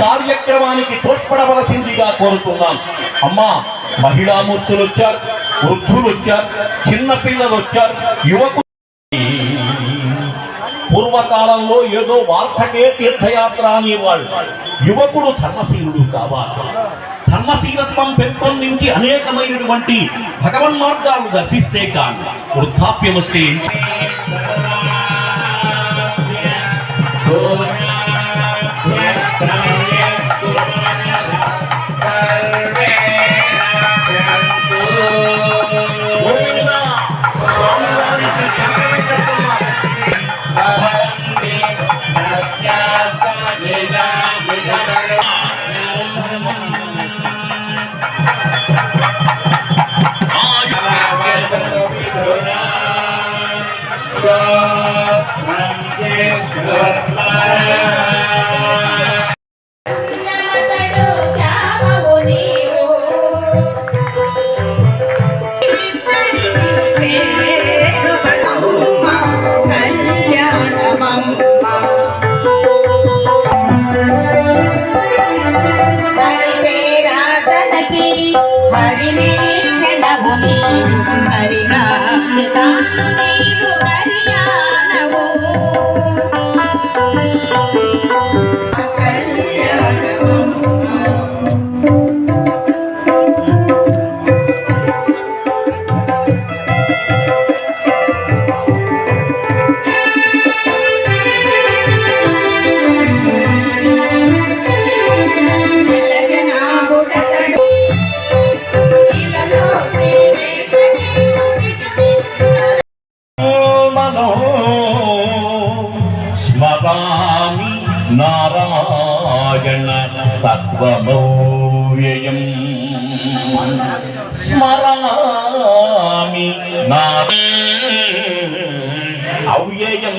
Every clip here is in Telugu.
కార్యక్రమానికి తోడ్పడవలసిందిగా కోరుతున్నాం. అమ్మా మహిళామూర్తులు వచ్చారు వృద్ధులు వచ్చారు చిన్నపిల్లలు వచ్చారు యువకులు పూర్వకాలంలో ఏదో వార్తకే తీర్థయాత్ర అనేవాళ్ళు. యువకుడు ధర్మశీలుడు కావాలి. ధర్మశీలత్వం పెంపొందించి అనేకమైనటువంటి భగవన్ మార్గాలు దర్శిస్తే కాని వృద్ధాప్యం వస్తే ഉപമൗവ്യയം സ്മരണാമി ഔവ്യയം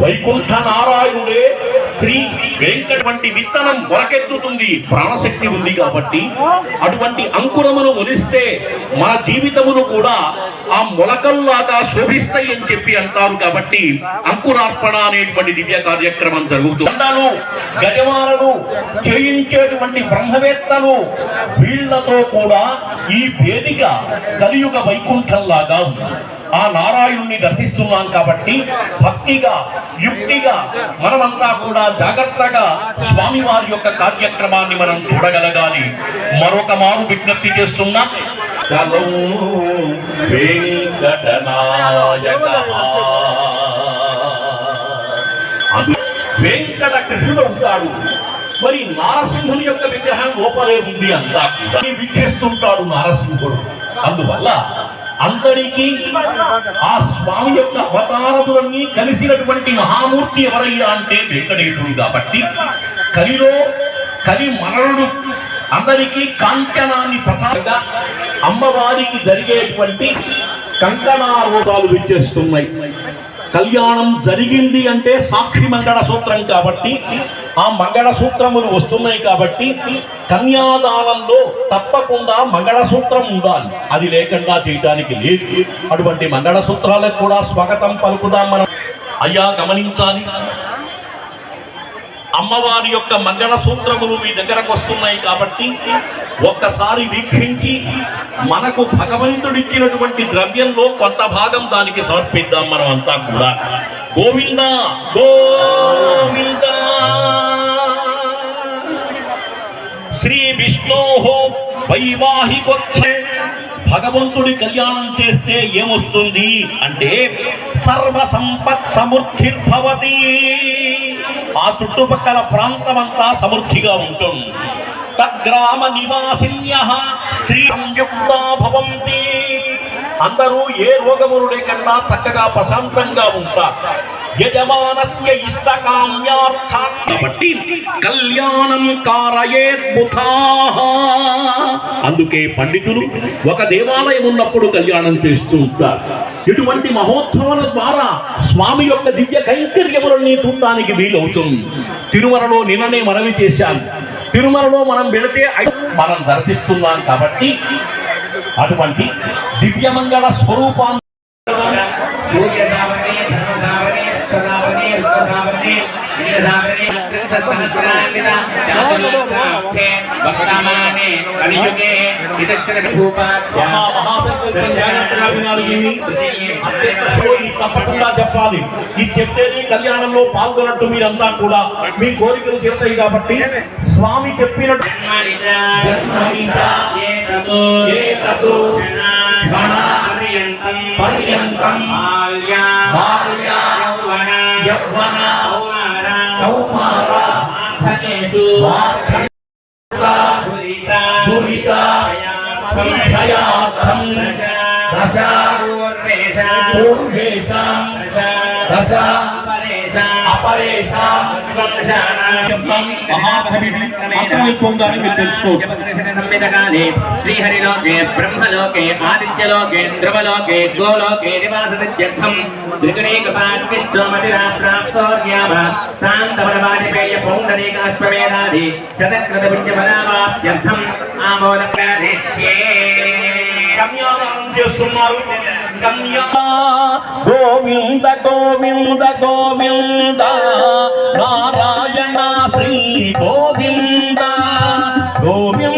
വൈകുണ്ഠനാരായണുടെ സ്ത്രീ వెంకటవంటి విత్తనం మొరకెత్తుతుంది. ప్రాణశక్తి ఉంది కాబట్టి అటువంటి అంకురమును మొలిస్తే మన జీవితములు కూడా ఆ మొలకల్లాగా శోభిస్తాయి అని చెప్పి అంటారు కాబట్టి అంకురార్పణ అనేటువంటి దివ్య కార్యక్రమం జరుగుతుంది దండాలు గజమాలను చేయించేటువంటి బ్రహ్మవేత్తలు వీళ్ళతో కూడా ఈ వేదిక కలియుగ వైకుంఠంలాగా ఉంది. ఆ నారాయణుణ్ణి దర్శిస్తున్నాం కాబట్టి భక్తిగా యుక్తిగా మనమంతా కూడా జాగ్రత్తగా స్వామివారి యొక్క కార్యక్రమాన్ని మనం చూడగలగాలి. మరొక మారు విజ్ఞప్తి చేస్తున్నా. అందు- వెంకట కృష్ణుడు ఉంటాడు. మరి నారసింహుని యొక్క విగ్రహం లోపలే ఉంది అంతా కూడా. విచ్చేస్తుంటాడు నారసింహుడు. అందువల్ల అందరికీ ఆ స్వామి యొక్క అవతారములన్నీ కలిసినటువంటి మహామూర్తి ఎవరయ్యా అంటే వెంకటేశ్వరుడు కాబట్టి కలిలో కలి మరణుడు అందరికీ కాంచనాన్ని ప్రసాదంగా అమ్మవారికి జరిగేటువంటి కంకణారోగాలు విచ్చేస్తున్నాయి. కళ్యాణం జరిగింది అంటే సాక్షి మంగళ సూత్రం కాబట్టి ఆ మంగళ సూత్రములు వస్తున్నాయి కాబట్టి కన్యాదానంలో తప్పకుండా మంగళసూత్రం ఉండాలి. అది లేకుండా తీయటానికి లేదు. అటువంటి మంగళ సూత్రాలకు కూడా స్వాగతం పలుకుదాం మనం. అయ్యా గమనించాలి. అమ్మవారి యొక్క మంగళ సూత్రములు మీ దగ్గరకు వస్తున్నాయి కాబట్టి ఒక్కసారి వీక్షించి మనకు భగవంతుడిచ్చినటువంటి ద్రవ్యంలో కొంత భాగం దానికి సమర్పిద్దాం మనం అంతా కూడా. గోవింద గోవింద. శ్రీ విష్ణో వైవాహికొచ్చే భగవంతుడి కళ్యాణం చేస్తే ఏమొస్తుంది అంటే సర్వ సంపత్ సమృద్ధిర్భవతి. ఆ చుట్టుపక్కల ప్రాంతమంతా సమృద్ధిగా ఉంటుంది. తగ్రామ నివాసిన్య స్త్రీ సంయుక్తా భవంతి. అందరూ ఏ రోగములు లేకుండా చక్కగా ప్రశాంతంగా ఉంటారు. యజమానస్య ఇష్టకామ్యార్థాన్ కాబట్టి కళ్యాణం కారయేద్బుధాః అందుకే పండితులు ఒక దేవాలయం ఉన్నప్పుడు కళ్యాణం చేస్తూ ఉంటారు. ఇటువంటి మహోత్సవాల ద్వారా స్వామి యొక్క దివ్య కైంకర్యములన్నీ చూడడానికి వీలవుతుంది. తిరుమలలో నిన్ననే మనవి చేశాను. తిరుమలలో మనం వెళితే మనం దర్శిస్తున్నాం కాబట్టి అటువంటి దివ్యమంగళ స్వరూపాన్ని తప్పకుండా చెప్పాలి. ఇది చెప్తేనే కళ్యాణంలో పాల్గొన్నట్టు మీరంతా కూడా. మీ కోరికలు తీరుతాయి కాబట్టి స్వామి చెప్పినట్టు పర్యంతం. మహాకవిని అర్థమైపోగానే మీరు తెలుసుకోవచ్చు సంవిధకాలే శ్రీహరిలోకే బ్రహ్మలోకే ఆదిత్యలోకే ధ్రువలోకే గోలోకే నివాసత్యర్థం త్రిగుణేకపాత్విష్టోమతిరాప్రాప్తోర్యామ శాంతవరవాదిపేయ పౌండరీకాశ్వమేధాది శతకృత పుణ్యఫలావాప్త్యర్థం ఆమోద ప్రాదేశ్యే కన్యాదానం చేస్తున్నారు కన్యా గోవింద గోవింద గోవింద నారాయణ శ్రీ గోవింద గోవింద గోవింద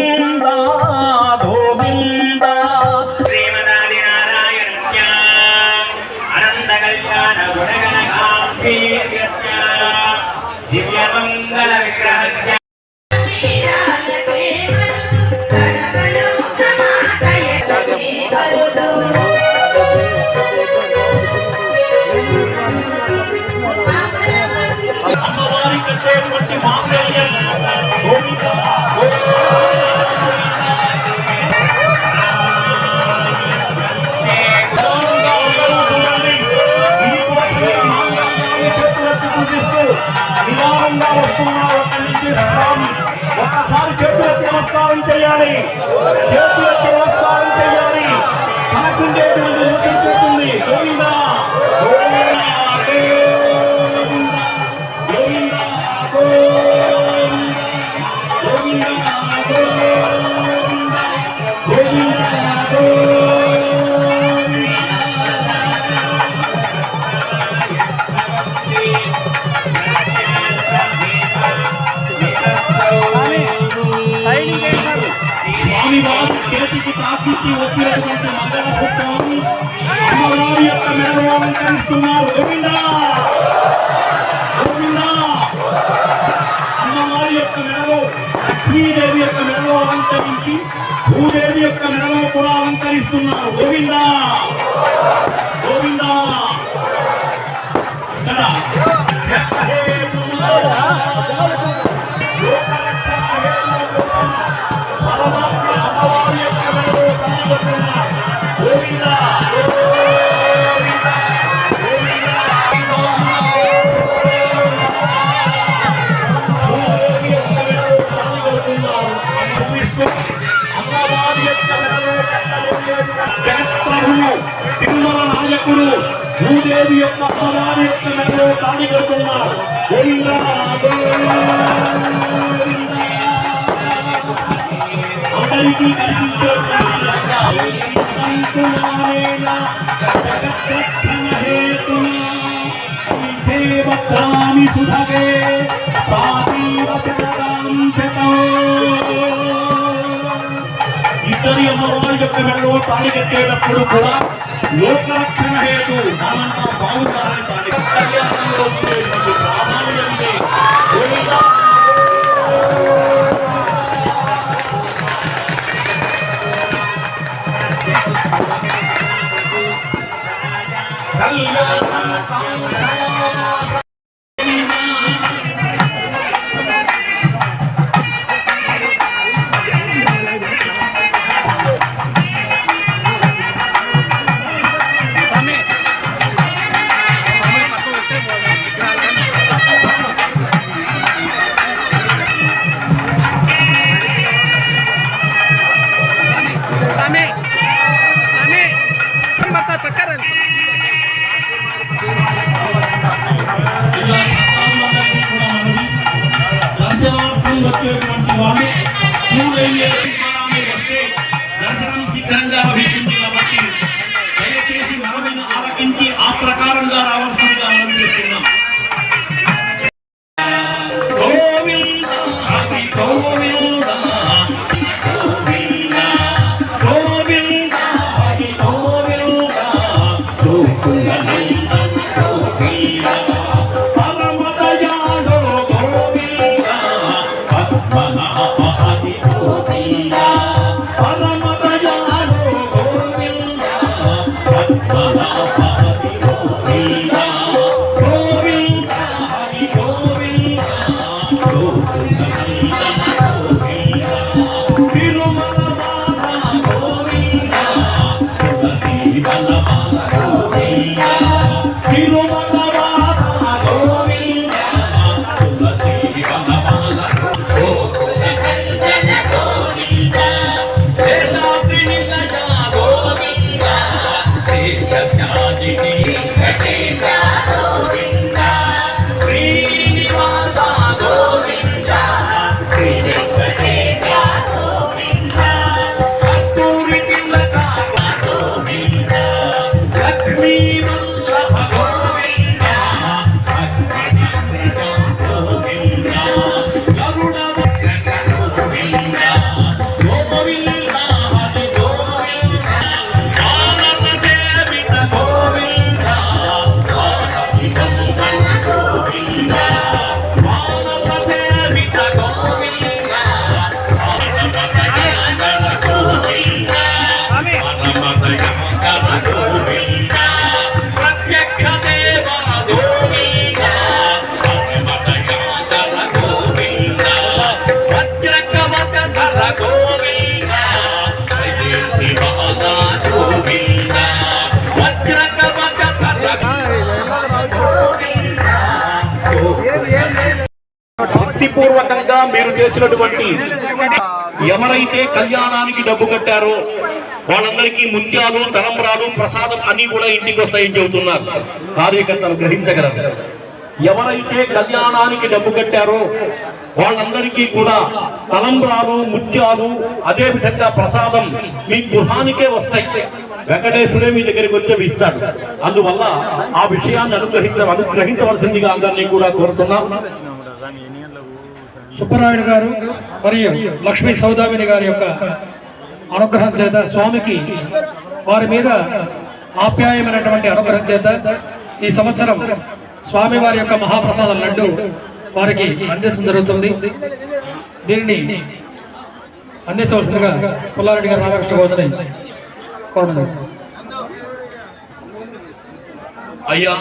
లక్ష్మీదేవి యొక్క మెడలో అలంకరించి భూదేవి యొక్క మెడలో కూడా అలంకరిస్తున్నారు. గోవింద! గోవింద! ఇక్కడ పరమాత్మ గోవింద! యొక్క అమ్మవారి యొక్క మెడలో తాళి కడుతున్నారు గోవింద అందరికీ కనిపించేటువంటి జగత్రక్షణహేతునా సుధగే సాతీవ చరణం శతో ఇద్దరి అమ్మవారి యొక్క మెడలో తాళి కట్టేటప్పుడు కూడా లోకరక్షణ హేతు మనమంతా బాగుండాలని విధంగా మీరు చేసినటువంటి ఎవరైతే కళ్యాణానికి డబ్బు కట్టారో వాళ్ళందరికీ ముత్యాలు తలంబరాలు ప్రసాదం అన్ని కూడా ఇంటికి వస్తాయని చెబుతున్నారు. కార్యకర్తలు గ్రహించగలరు. ఎవరైతే కళ్యాణానికి డబ్బు కట్టారో వాళ్ళందరికీ కూడా తలంబ్రాలు ముత్యాలు అదే విధంగా ప్రసాదం మీ గృహానికే వస్తాయి. వెంకటేశ్వరే మీ దగ్గరికి వచ్చి ఇస్తాడు. అందువల్ల ఆ విషయాన్ని అనుగ్రహించ అనుగ్రహించవలసిందిగా అందరినీ కూడా కోరుతున్నాం. సుబ్బరాయుడు గారు మరియు లక్ష్మీ సౌదామిని గారి యొక్క అనుగ్రహం చేత స్వామికి వారి మీద ఆప్యాయమైనటువంటి అనుగ్రహం చేత ఈ సంవత్సరం స్వామి వారి యొక్క మహాప్రసాదం లడ్డు వారికి అందించడం జరుగుతుంది. దీనిని అందించవలసిందిగా పుల్లారెడ్డి గారు రామకృష్ణ గోదని కోరుతున్నాను అయ్యా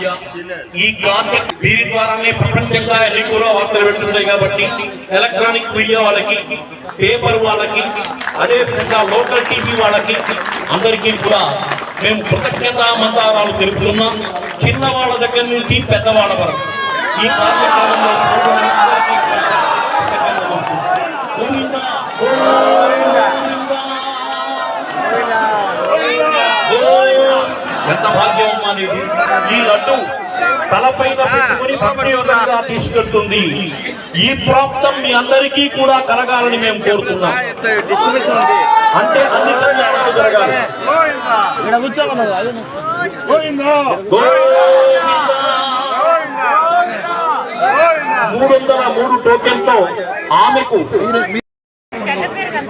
ఈ కార్య వీరి ద్వారానే ప్రపంచంగా అన్ని కూడా వార్తలు పెడుతున్నాయి కాబట్టి ఎలక్ట్రానిక్ మీడియా వాళ్ళకి పేపర్ వాళ్ళకి అదే విధంగా లోకల్ టీవీ వాళ్ళకి అందరికీ కూడా మేము కృతజ్ఞత మందారాలు తెలుపుతున్నాం. చిన్న వాళ్ళ దగ్గర నుంచి పెద్దవాళ్ళ వరకు. ఈ కార్యక్రమంలో ఈ లడ్డు తలపైన పెట్టుకొని భక్తియుతంగా తీసుకెళ్తుంది. ఈ ప్రాప్తం మీ అందరికీ కూడా కలగాలని మేము కోరుతున్నాం. అంటే అన్ని కళ్యాణాలు జరగాలి. మూడు వందల మూడు టోకెన్తో ఆమెకు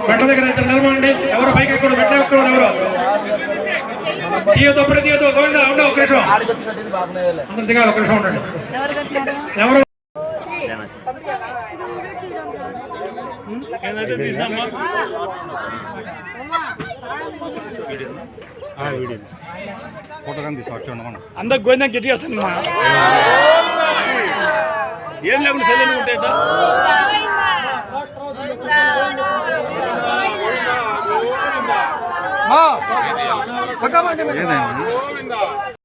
మెట్ల దగ్గర ఇద్దరు నిలబడండి. ఎవరు పైకి ఎక్కడ? ఎక్కడ ఎవరు? తీయొద్దు అప్పుడే తీయొద్దు గోవిందా ఉండు ఒక నిమిషం. అందరు దిగాలి ఒక నిమిషం ఉండండి. ఎవరు అందరికి గోవిందా గట్టిగా వస్తుంది మా. ఏం లేకుండా సెల్లు ఉంటే